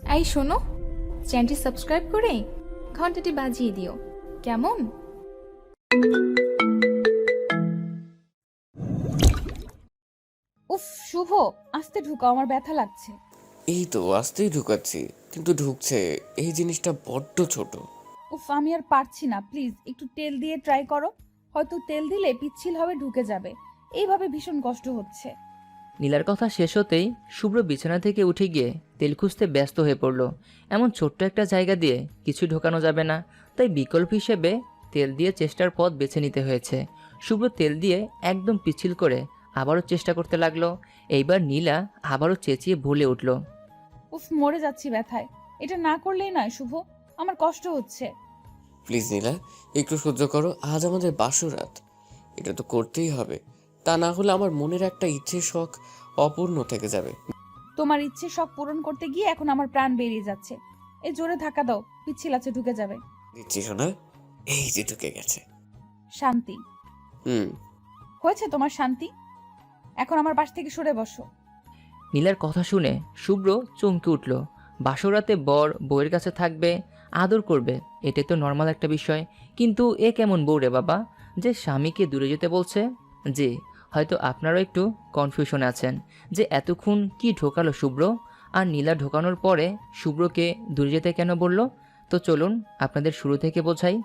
এই শোনো চ্যানেলটি সাবস্ক্রাইব করে ঘন্টাটি বাজিয়ে দিও। কেমন? উফ শুভ। আস্তে ঢুকাও আমার ব্যথা লাগছে। এই তো আসতেই ঢুকাচ্ছি কিন্তু ঢুকছে এই জিনিসটা বড্ড ছোট। উফ আমি আর পারছি না প্লিজ একটু তেল দিয়ে ট্রাই করো। হয়তো তেল দিলে পিচ্ছিল হবে ঢুকে যাবে। এইভাবে ভীষণ কষ্ট হচ্ছে। নীলার কথা শেষ হতেই শুভ্র বিছানা থেকে উঠে গিয়ে তেল খুঁজতে ব্যস্ত হয়ে পড়ল। এমন ছোট্ট একটা জায়গা দিয়ে কিছু ঢোকানো যাবে না তাই বিকল্প হিসেবে তেল দিয়ে চেষ্টার পথ বেছে নিতে হয়েছে। শুভ্র তেল দিয়ে একদম পিছিল করে আবারও চেষ্টা করতে লাগল। এইবার নীলা আবারও চেঁচিয়ে ভুলে উঠল উফ মরে যাচ্ছি ব্যথায়। এটা না করলেই নয় শুভ। আমার কষ্ট হচ্ছে। প্লিজ নীলা একটু সহ্য করো। আজ আমাদের বাসরাত এটা তো করতেই হবে। তা না হলে আমার মনের একটা ইচ্ছে শখ অপূর্ণ থেকে যাবে। তোমার ইচ্ছে সব পূরণ করতে গিয়ে এখন আমার প্রাণ বেরিয়ে যাচ্ছে। এই জোরে ধাক্কা দাও পিচ্ছিল আছে ঢুকে যাবে। দিচ্ছি শোনা এই যে ঢুকে গেছে। শান্তি। হুম। হয়েছে তোমার শান্তি? এখন আমার পাশ থেকে সরে বসো। নীলার কথা শুনে শুভ্র চমকে উঠল। বাসরাতে বর বউয়ের কাছে থাকবে আদর করবে এটা তো নর্মাল একটা বিষয়। কিন্তু এ কেমন বউ রে বাবা? যে স্বামীকে দূরে যেতে বলছে জি হয়তো আপনারাও একটু কনফিউশন আছেন যে এতক্ষণ কি ঢোকালো শুভ্র? আর নীলা ঢোকানোর পরে শুভ্রকে দূরে যেতে কেন বলল? তো চলুন আপনাদের শুরু থেকে বোঝাই।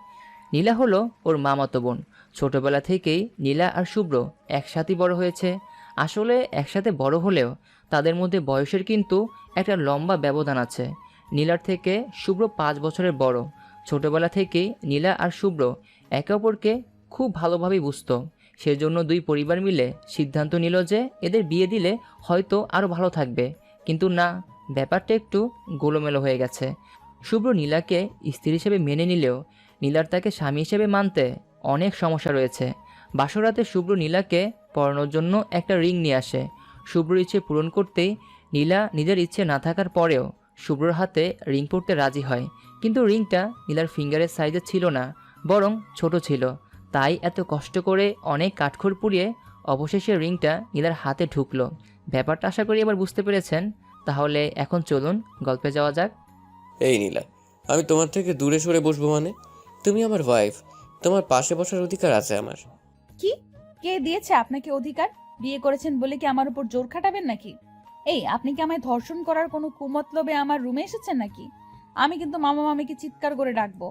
নীলা হলো ওর মামাতো বোন। ছোটোবেলা থেকেই নীলা আর শুভ্র একসাথেই বড় হয়েছে। আসলে একসাথে বড় হলেও তাদের মধ্যে বয়সের কিন্তু একটা লম্বা ব্যবধান আছে। নীলার থেকে শুভ্র পাঁচ বছরের বড়। ছোটবেলা থেকেই নীলা আর শুভ্র একে অপরকে খুব ভালোভাবেই বুঝতো। সেজন্য দুই পরিবার মিলে সিদ্ধান্ত নিল যে এদের বিয়ে দিলে হয়তো আরও ভালো থাকবে। কিন্তু না, ব্যাপারটা একটু গোলোমেলো হয়ে গেছে। শুভ্র নীলাকে স্ত্রী হিসেবে মেনে নিলেও নীলার তাকে স্বামী হিসেবে মানতে অনেক সমস্যা রয়েছে। বাসরাতে শুভ্র নীলাকে পড়ানোর জন্য একটা রিং নিয়ে আসে। শুভ্র ইচ্ছে পূরণ করতেই নীলা নিজের ইচ্ছে না থাকার পরেও শুভ্রর হাতে রিং পড়তে রাজি হয়। কিন্তু রিংটা নীলার ফিঙ্গারের সাইজে ছিল না, বরং ছোট ছিল। তাই এত কষ্ট করে অনেক কাঠখড় পুড়িয়ে অবশেষে রিংটা নীলার হাতে ঢুকলো। ব্যাপারটা আশা করি এবার বুঝতে পেরেছেন। তাহলে এখন চলুন গল্পে যাওয়া যাক। এই নীলা আমি তোমার থেকে দূরে সরে বসবো মানে? তুমি আমার ওয়াইফ তোমার পাশে বসার অধিকার আছে আমার। কি? কে দিয়েছে আপনাকে অধিকার? বিয়ে করেছেন বলে কি আমার উপর জোর খাটাবেন নাকি? এই আপনি কি আমায় ধর্ষণ করার কোনো কুমতলবে আমার রুমে এসেছেন নাকি? আমি কিন্তু মামা মামিকে চিৎকার করে ডাকবো।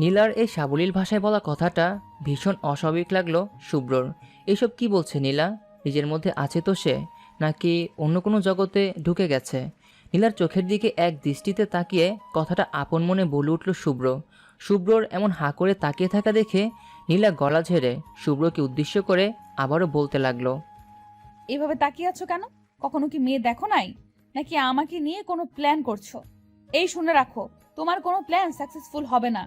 নীলার এই সাবলীল ভাষায় বলা কথাটা ভীষণ অস্বাভাবিক লাগল শুভ্রর এইসব কি বলছে নীলা? নিজের মধ্যে আছে তো সে, নাকি অন্য কোনো জগতে ঢুকে গেছে? নীলার চোখের দিকে এক দৃষ্টিতে তাকিয়ে কথাটা আপন মনে বলে উঠল শুভ্র শুভ্রর এমন হাঁ করে তাকিয়ে থাকা দেখে নীলা গলা ঝেড়ে শুভ্রকে উদ্দেশ্য করে আবারও বলতে লাগল, এভাবে তাকিয়ে আছো কেন? কখনো কি মেয়ে দেখো নাই? নাকি আমাকে নিয়ে কোনো প্ল্যান করছ? এই শুনে রাখো, তোমার কোনো প্ল্যান সাকসেসফুল হবে না।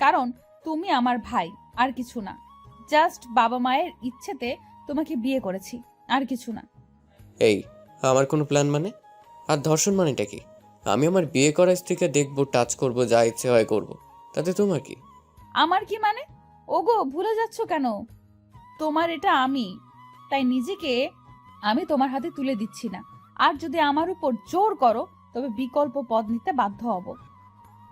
কারণ তুমি আমার ভাই আর কিছু না। জাস্ট বাবা মায়ের ইচ্ছেতে তোমাকে বিয়ে করেছি আর কিছু না। এই আমার কোনো প্ল্যান মানে? আর ধর্ষণ মানেটা কি? আমি আমার বিয়ে করা স্ত্রীকে দেখব টাচ করব যা ইচ্ছে হয় করব। তাতে তোমার কি? আমার কি মানে? ওগো ভুলে যাচ্ছ কেন? তোমার এটা আমি তাই নিজেকে আমি তোমার হাতে তুলে দিচ্ছি না। আর যদি আমার উপর জোর করো তবে বিকল্প পদ নিতে বাধ্য হব।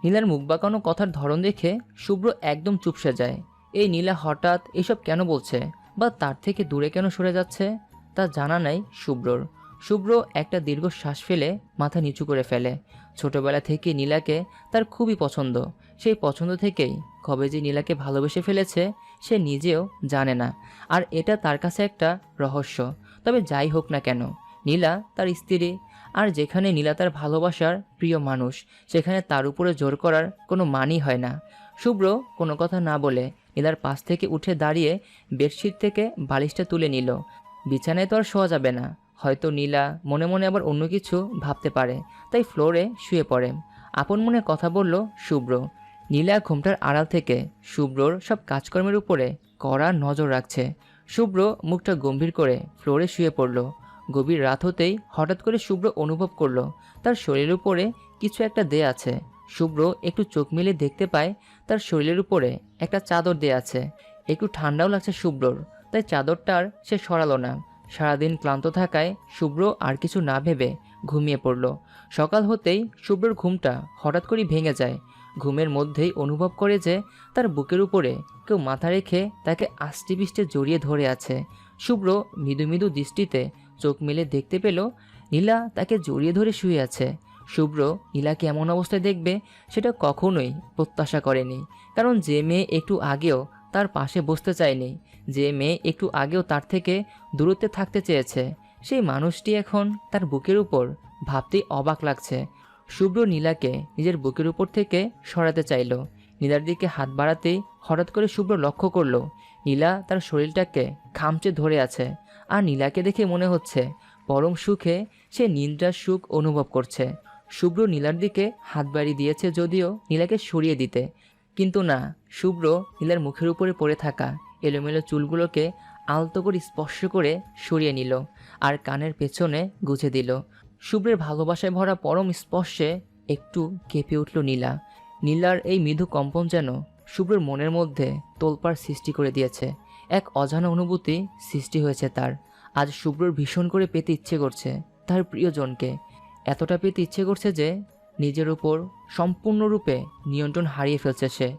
নীলার মুখ বাঁকানো কথার ধরন দেখে শুভ্র একদম চুপসে যায়। এই নীলা হঠাৎ এসব কেন বলছে? বা তার থেকে দূরে কেন সরে যাচ্ছে? তা জানা নাই শুভ্রর। শুভ্র একটা দীর্ঘ শ্বাস ফেলে মাথা নিচু করে ফেলে। ছোটবেলা থেকে নীলাকে তার খুবই পছন্দ। সেই পছন্দ থেকেই কবে যে নীলাকে ভালোবেসে ফেলেছে, সে নিজেও জানে না। আর এটা তার কাছে একটা রহস্য। তবে যাই হোক না কেন নীলা তার স্ত্রী আর যেখানে নীলা তার ভালোবাসার প্রিয় মানুষ, সেখানে তার উপরে জোর করার কোনো মানই হয় না। শুভ্র কোনো কথা না বলে নীলার পাশ থেকে উঠে দাঁড়িয়ে বেডশিট থেকে বালিশটা তুলে নিল। বিছানায় তো আর শোয়া যাবে না। হয়তো নীলা মনে মনে আবার অন্য কিছু ভাবতে পারে, তাই ফ্লোরে শুয়ে পড়ে। আপন মনে কথা বলল শুভ্র। নীলা ঘুমটার আড়াল থেকে শুভ্রর সব কাজকর্মের উপরে কড়া নজর রাখছে। শুভ্র মুখটা গম্ভীর করে ফ্লোরে শুয়ে পড়ল। গভীর রাত হতেই হঠাৎ করে শুভ্র অনুভব করল, তার শরীরের উপরে কিছু একটা দেয়া আছে। শুভ্র একটু চোখ মিলে দেখতে পায়, তার শরীরের উপরে একটা চাদর দেয়া আছে। একটু ঠান্ডাও লাগছে শুভ্রর, তাই চাদরটার সে সরালো না। সারাদিন ক্লান্ত থাকায় শুভ্র আর কিছু না ভেবে ঘুমিয়ে পড়ল। সকাল হতেই শুভ্রর ঘুমটা হঠাৎ করে ভেঙে যায়। ঘুমের মধ্যেই অনুভব করে যে তার বুকের উপরে কেউ মাথা রেখে তাকে আষ্টে পিষ্টে জড়িয়ে ধরে আছে। শুভ্র মৃদু মৃদু দৃষ্টিতে চোখ মেলে দেখতে পেল নীলা তাকে জড়িয়ে ধরে শুয়ে আছে। শুভ্র নীলাকে এমন অবস্থায় দেখবে সেটা কখনোই প্রত্যাশা করেনি, কারণ যে মেয়ে একটু আগেও তার পাশে বসতে চায়নি, যে মেয়ে একটু আগেও তার থেকে দূরত্বে থাকতে চেয়েছে, সেই মানুষটি এখন তার বুকের উপর ভাবতেই অবাক লাগছে। শুভ্র নীলাকে নিজের বুকের উপর থেকে সরাতে চাইল। নীলার দিকে হাত বাড়াতেই হঠাৎ করে শুভ্র লক্ষ্য করল, নীলা তার শরীরটাকে খামচে ধরে আছে। আর নীলাকে দেখে মনে হচ্ছে, পরম সুখে সে নিন্দ্রার সুখ অনুভব করছে। শুভ্র নীলার দিকে হাত বাড়িয়ে দিয়েছে যদিও নীলাকে সরিয়ে দিতে। কিন্তু না, শুভ্র নীলার মুখের উপরে পড়ে থাকা এলোমেলো চুলগুলোকে আলতো করে স্পর্শ করে সরিয়ে নিল আর কানের পেছনে গুছে দিল। শুভ্রের ভালোবাসায় ভরা পরম স্পর্শে একটু কেঁপে উঠল নীলা। নীলার এই মৃদু কম্পন যেন শুভ্রের মনের মধ্যে তোলপাড় সৃষ্টি করে দিয়েছে। এক অজানা অনুভূতি সৃষ্টি হয়েছে তার। আজ শুভ্রর ভীষণ করে পেতে ইচ্ছে করছে তার প্রিয়জনকে। এতটা পেতে ইচ্ছে করছে যে নিজের উপর সম্পূর্ণরূপে নিয়ন্ত্রণ হারিয়ে ফেলছে সে।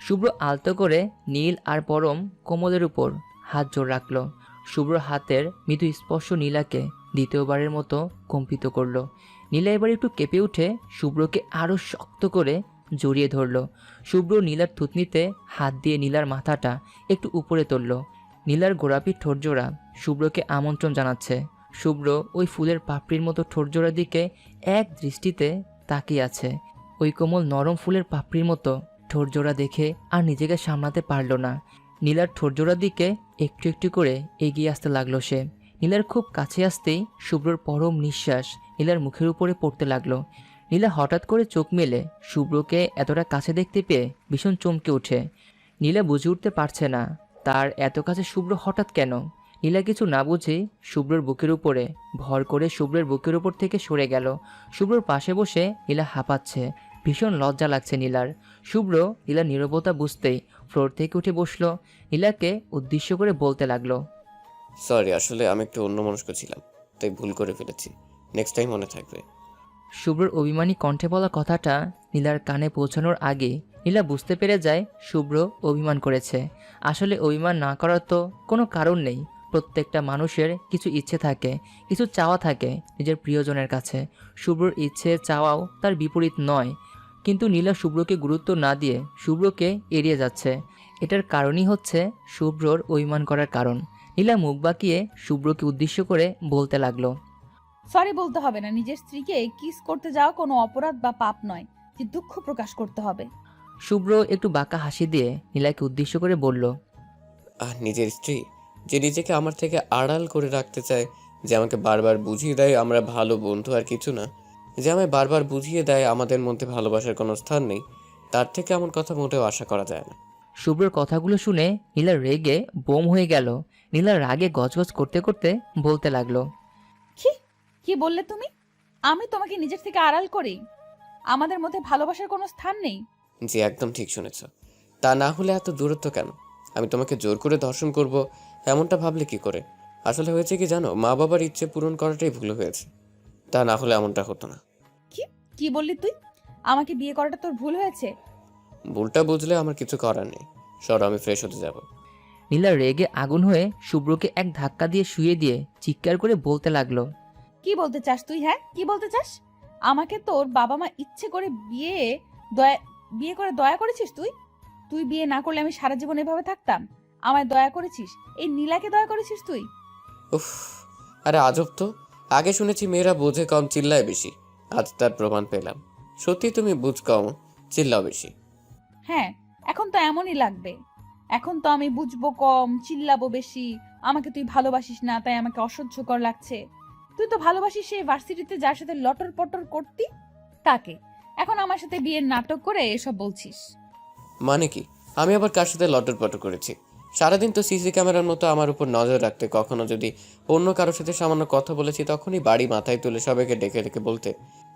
শুভ্র আলতো করে নীল আর পরম কোমলের উপর হাত জোর রাখল। শুভ্র হাতের মৃদু স্পর্শ নীলাকে দ্বিতীয়বারের মতো কম্পিত করল। নীলা এবার একটু কেঁপে উঠে শুভ্রকে আরও শক্ত করে জড়িয়ে ধরল। শুভ্র নীলার থুতনিতে হাত দিয়ে নীলার মাথাটা একটু উপরে তুলল। নীলার গোড়াপির ঠোরজোড়া শুভ্রকে আমন্ত্রণ জানাচ্ছে। শুভ্র ওই ফুলের পাপড়ির মতো ঠোরজোড়ার দিকে এক দৃষ্টিতে তাকিয়ে আছে। ওই কোমল নরম ফুলের পাপড়ির মতো ঠোরজোড়া দেখে আর নিজেকে সামলাতে পারল না। নীলার ঠোরজোড়ার দিকে একটু একটু করে এগিয়ে আসতে লাগল সে। নীলার খুব কাছে আসতেই শুভ্রর পরম নিঃশ্বাস নীলার মুখের উপরে পড়তে লাগল। নীলা হঠাৎ করে চোখ মেলে। শুভ্রকে এতটা কাছে দেখতে পেয়ে ভীষণ চমকে ওঠে। নীলা বুঝে উঠতে পারছে না, তার এত কাছে শুভ্র হঠাৎ কেন? নীলা কিছু না বুঝে শুভ্রর বুকের উপরে, ভর করে শুভ্রের বুকের উপর থেকে সরে গেল। শুভ্রর পাশে বসে নীলা হাঁপাচ্ছে, ভীষণ লজ্জা লাগছে নীলার। শুভ্র নীলার নীরবতা বুঝতেই ফ্লোর থেকে উঠে বসল। নীলাকে উদ্দেশ্য করে বলতে লাগল সরি আসলে আমি একটু অন্যমনস্ক ছিলাম, তাই ভুল করে ফেলেছি। নেক্সট টাইম মনে থাকবে। শুভ্রর অভিমানী কণ্ঠে বলা কথাটা নীলার কানে পৌঁছানোর আগে নীলা বুঝতে পেরে যায় শুভ্র অভিমান করেছে। আসলে অভিমান না করার তো কোনো কারণ নেই। প্রত্যেকটা মানুষের কিছু ইচ্ছে থাকে, কিছু চাওয়া থাকে নিজের প্রিয়জনের কাছে। শুভ্রর ইচ্ছে চাওয়াও তার বিপরীত নয়। কিন্তু নীলা শুভ্রকে গুরুত্ব না দিয়ে শুভ্রকে এড়িয়ে যাচ্ছে। এটার কারণই হচ্ছে শুভ্রর অভিমান করার কারণ। নীলা মুখ বাঁকিয়ে শুভ্রকে উদ্দেশ্য করে বলতে লাগল সরি বলতে হবে না নিজের স্ত্রীকে কিস করতে যাওয়া কোনো অপরাধ বা পাপ নয় যে দুঃখ প্রকাশ করতে হবে। শুভ্র একটু বাঁকা হাসি দিয়ে নীলাকে উদ্দেশ্য করে বলল আর নিজের স্ত্রী যে নিজেকে আমার থেকে আড়াল করে রাখতে চায় যে আমাকে বারবার বুঝিয়ে দেয় আমরা ভালো বন্ধু আর কিছু না যে আমায় বারবার বুঝিয়ে দেয় আমাদের মধ্যে ভালোবাসার কোনো স্থান নেই তার থেকে এমন কথা মোটেও আশা করা যায় না। শুভ্রর কথাগুলো শুনে নীলা রেগে বোম হয়ে গেল। নীলা রাগে গজগজ করতে করতে বলতে লাগল কি কি বললে তুমি? আমি তোমাকে নিজের থেকে আড়াল করি। আমাদের মধ্যে ভালোবাসার কোনো স্থান নেই। জি একদম ঠিক শুনেছ। তা না হলে এত দূরত্ব কেন? আমি তোমাকে জোর করে ধর্ষণ করব এমনটা ভাবলে কি করে? আসলে হয়েছে কি জানো মা বাবার ইচ্ছে পূরণ করাটাই ভুল হয়েছে। তা না হলে এমনটা হতো না। কি? কি বললি তুই? আমাকে বিয়ে করাটা তোর ভুল হয়েছে? ভুলটা বুঝলে আমার কিছু করার নেই। সর আমি ফ্রেশ হতে যাব। নীলা রেগে আগুন হয়ে শুভ্রকে এক ধাক্কা দিয়ে শুয়ে দিয়ে চিৎকার করে বলতে লাগল কি বলতে চাস তুই হ্যাঁ? কি বলতে চাস? আমাকে তোর বাবা মা ইচ্ছে করে বিয়ে দয়া বিয়ে করে দয়া করেছিস তুই? তুই বিয়ে না করলে আমি সারা জীবন এভাবে থাকতাম। আমায় দয়া করেছিস? এই নীলাকে দয়া করেছিস তুই? উফ আরে আজব তো। আগে শুনেছি মেয়েরা বোঝে কম চিল্লায় বেশি। আজ তার প্রমাণ পেলাম। সত্যি তুমি বুঝ কম চিল্লাও বেশি। হ্যাঁ এখন তো এমনই লাগবে। এখন তো আমি বুঝব কম চিল্লাবো বেশি। আমাকে তুই ভালোবাসিস না তাই আমাকে অসহ্যকর লাগছে। তুই তো ভালোবাসিস সেই ভার্সিটিতে যার সাথে লটর পটর করতি? তাকে। এখন আমার সাথে বিয়ের নাটক করে এসব বলছিস। মানে কি? আমি আবার কার সাথে লটর পটর করেছি? সারাদিন তো সিসি ক্যামেরার মতো আমার উপর নজর রাখতে কখনো যদি অন্য কারোর সাথে সামান্য কথা বলেছি তখনই বাড়ি মাথায় তুলে সবাইকে ডেকে ডেকে বলতে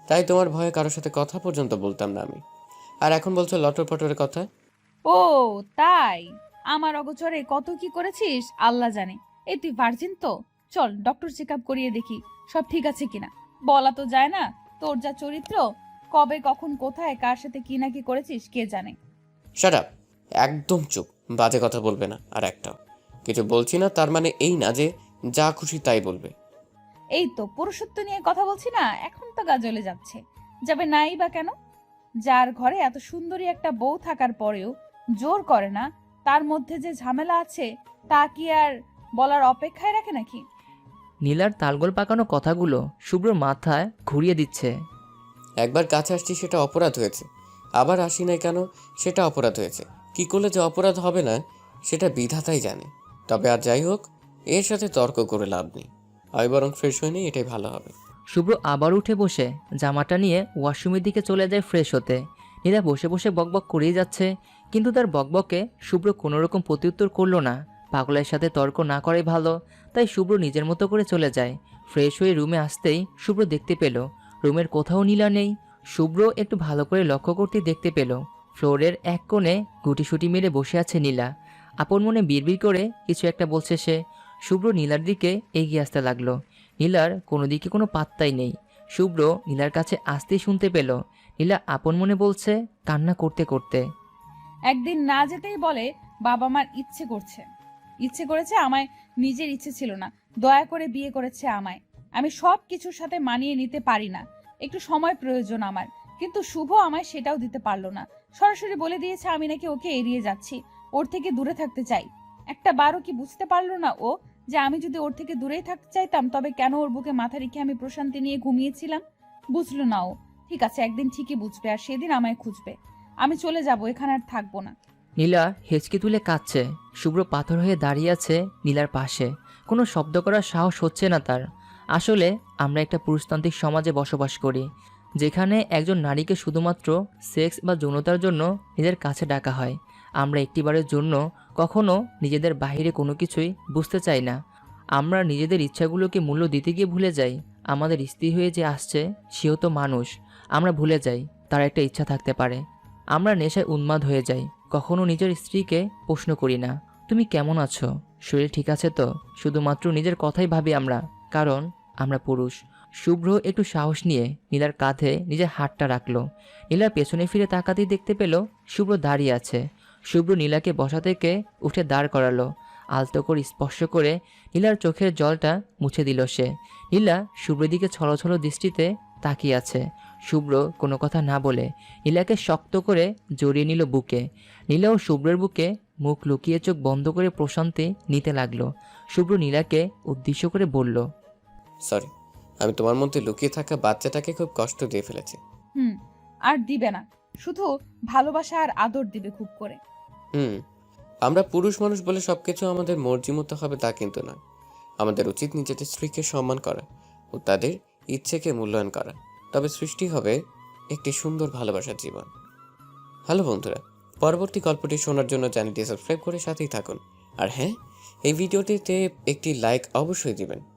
তাই তোমার ভয়ে কারোর সাথে কথা পর্যন্ত বলতাম না আমি। আর এখন বলছো লটর পটরের কথা? ও তাই? আমার অগোচরে কত কি করেছিস? আল্লাহ জানে। এ তুই ভার্জিন তো? চল ডক্টর চেক আপ করিয়ে দেখি সব ঠিক আছে কিনা। বলা তো যায় না তোর যা চরিত্র কবে কখন কোথায় কার সাথে কি না কি করেছিস কে জানে। শাট আপ একদম চুপ বাজে কথা বলবে না আর একটাও। কিছু বলছি না তার মানে এই না যে যা খুশি তাই বলবে। এই তো পুরুষত্ব নিয়ে কথা বলছি না এখন তো গা জ্বলে যাচ্ছে। যাবে নাই বা কেন? যার ঘরে এত সুন্দরী একটা বউ থাকার পরেও জোর করে না তার মধ্যে যে ঝামেলা আছে তা কি আর বলার অপেক্ষায় রাখে নাকি? নীলার তালগোল পাকানো কথাগুলো শুভ্র মাথায় ঘুরিয়ে দিচ্ছে। একবার কাছে আসছি সেটা অপরাধ হয়েছে। আবার আসি নাই কেন? সেটা অপরাধ হয়েছে। কি করলে যে অপরাধ হবে না সেটা বিধাতাই জানে। তবে আর যাই হোক এর সাথে তর্ক করে লাভ নেই। আমি বরং ফ্রেশ হয়ে নিই এটাই ভালো হবে। শুভ্র আবার উঠে বসে জামাটা নিয়ে ওয়াশরুমের দিকে চলে যায় ফ্রেশ হতে। নীলা বসে বসে বকবক করেই যাচ্ছে কিন্তু তার বকবকে শুভ্র কোনো রকম প্রত্যুত্তর করল না। পাগলের সাথে তর্ক না করাই ভালো, তাই শুভ্র নিজের মতো করে চলে যায়। ফ্রেশ হয়ে রুমে আসতেই শুভ্র দেখতে পেল। রুমের কোথাও নীলা নেই। শুভ্র একটু ভালো করে লক্ষ্য করতে দেখতে পেল। ফ্লোরের এক কোণে গুটিসুটি মেরে বসে আছে নীলা। আপন মনে বিড়বিড় করে কিছু একটা বলছে সে। শুভ্র নীলার দিকে এগিয়ে আসতে লাগল। নীলার কোনো দিকে কোনো পাত্তাই নেই। শুভ্র নীলার কাছে আসতেই শুনতে পেল। নীলা আপন মনে বলছে, কান্না করতে করতে। একদিন না যেতেই বলে বাবা মার ইচ্ছে করছে। ইচ্ছে করেছে আমায়, নিজের ইচ্ছে ছিল না। দয়া করে বিয়ে করেছে আমায়। আমি সব কিছুর সাথে মানিয়ে নিতে পারি না। একটু সময় প্রয়োজন আমার। কিন্তু শুভ আমায় সেটাও দিতে পারল না। সরাসরি বলে দিয়েছে আমি নাকি ওকে এড়িয়ে যাচ্ছি, ওর থেকে দূরে থাকতে চাই। একটা বারও কি বুঝতে পারল না ও যে আমি যদি ওর থেকে দূরেই থাকতে চাইতাম, তবে কেন ওর বুকে মাথা রেখে আমি প্রশান্তি নিয়ে ঘুমিয়েছিলাম? বুঝলো না ও। ঠিক আছে, একদিন ঠিকই বুঝবে আর সেদিন আমায় খুঁজবে। আমি চলে যাব, এখানে আর থাকব না। নীলা হেঁচকি তুলে কাঁদছে। শুভ্র পাথর হয়ে দাঁড়িয়ে আছে নীলার পাশে। কোনো শব্দ করার সাহস হচ্ছে না তার। আসলে আমরা একটা পুরুষতান্ত্রিক সমাজে বসবাস করি, যেখানে একজন নারীকে শুধুমাত্র সেক্স বা যৌনতার জন্য নিজের কাছে ডাকা হয়। আমরা একটিবারের জন্য কখনো নিজেদের বাইরে কোনো কিছুই বুঝতে চাই না। আমরা নিজেদের ইচ্ছাগুলোকে মূল্য দিতে গিয়ে ভুলে যাই। আমাদের স্ত্রী হয়ে যে আসছে, সেও তো মানুষ। আমরা ভুলে যাই, তার একটা ইচ্ছা থাকতে পারে। আমরা নেশায় উন্মাদ হয়ে যাই। কখনো নিজের স্ত্রীকে প্রশ্ন করি না, তুমি কেমন আছো? শরীর ঠিক আছে তো? শুধুমাত্র নিজের কথাই ভাবি আমরা, কারণ আমরা পুরুষ। শুভ্র একটু সাহস নিয়ে নীলার কাঁধে নিজের হাতটা রাখল। নীলার পেছনে ফিরে তাকাতেই দেখতে পেল শুভ্র দাঁড়িয়ে আছে। শুভ্র নীলাকে বসা থেকে উঠে দাঁড় করালো। আলতো করে স্পর্শ করে নীলার চোখের জলটা মুছে দিল সে। নীলা শুভ্রের দিকে ছলছল দৃষ্টিতে তাকিয়ে আছে। শুভ্র কোনো কথা না বলে নীলাকে শক্ত করে জড়িয়ে নিল বুকে। নীলা ও শুভ্রের বুকে মুখ লুকিয়ে চোখ বন্ধ করে প্রশান্তি নিতে লাগল। শুভ্র নীলাকে উদ্দেশ্য করে বলল সরি আমি তোমার মধ্যে লুকিয়ে থাকা বাচ্চাটাকে খুব কষ্ট দিয়ে ফেলেছি। হুম আর দিবে না। শুধু ভালোবাসা আর আদর দিবে খুব করে। হুম আমরা পুরুষ মানুষ বলে সবকিছু আমাদের মর্জি মতো হবে তা কিন্তু নয় আমাদের উচিত নিজেদের স্ত্রীকে সম্মান করা ও তাদের ইচ্ছেকে মূল্যায়ন করা। তবে সৃষ্টি হবে একটি সুন্দর ভালোবাসার জীবন। হ্যালো বন্ধুরা, পরবর্তী গল্পটি শোনার জন্য চ্যানেলটি সাবস্ক্রাইব করে সাথেই থাকুন। আর হ্যাঁ এই ভিডিওটিতে একটি লাইক অবশ্যই দিবেন।